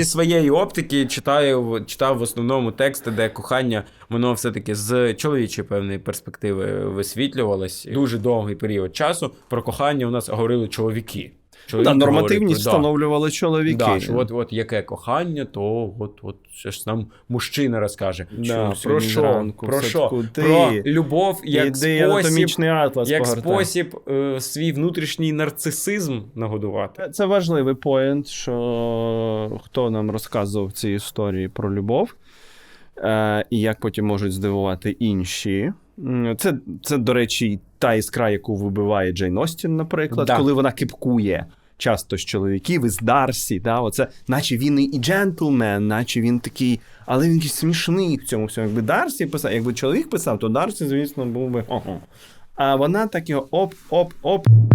зі своєї оптики читаю, читав в основному тексти, де кохання, воно все-таки з чоловічої певної перспективи висвітлювалось. Дуже довгий період часу про кохання у нас говорили чоловіки. Да, Чоловіки нормативність говорять, да. встановлювали чоловіки. Да, що от, от яке кохання, то от, от що ж нам мужчина розкаже. Да, про що? зранку Про що? Про любов як Іди спосіб, атлас як погортай. спосіб е, свій внутрішній нарцисизм нагодувати. Це важливий поінт, що хто нам розказував ці історії про любов, е, і як потім можуть здивувати інші. Це, це, до речі, та іскра, яку вибиває Джейн Остін, наприклад, Да. коли вона кипкує часто з чоловіків із Дарсі. Да, оце, наче він і джентльмен, наче він такий, але він якийсь смішний в цьому всьому. Якби Дарсі писав, якби чоловік писав, то Дарсі, звісно, був би. Ого. А вона так його оп-оп-оп.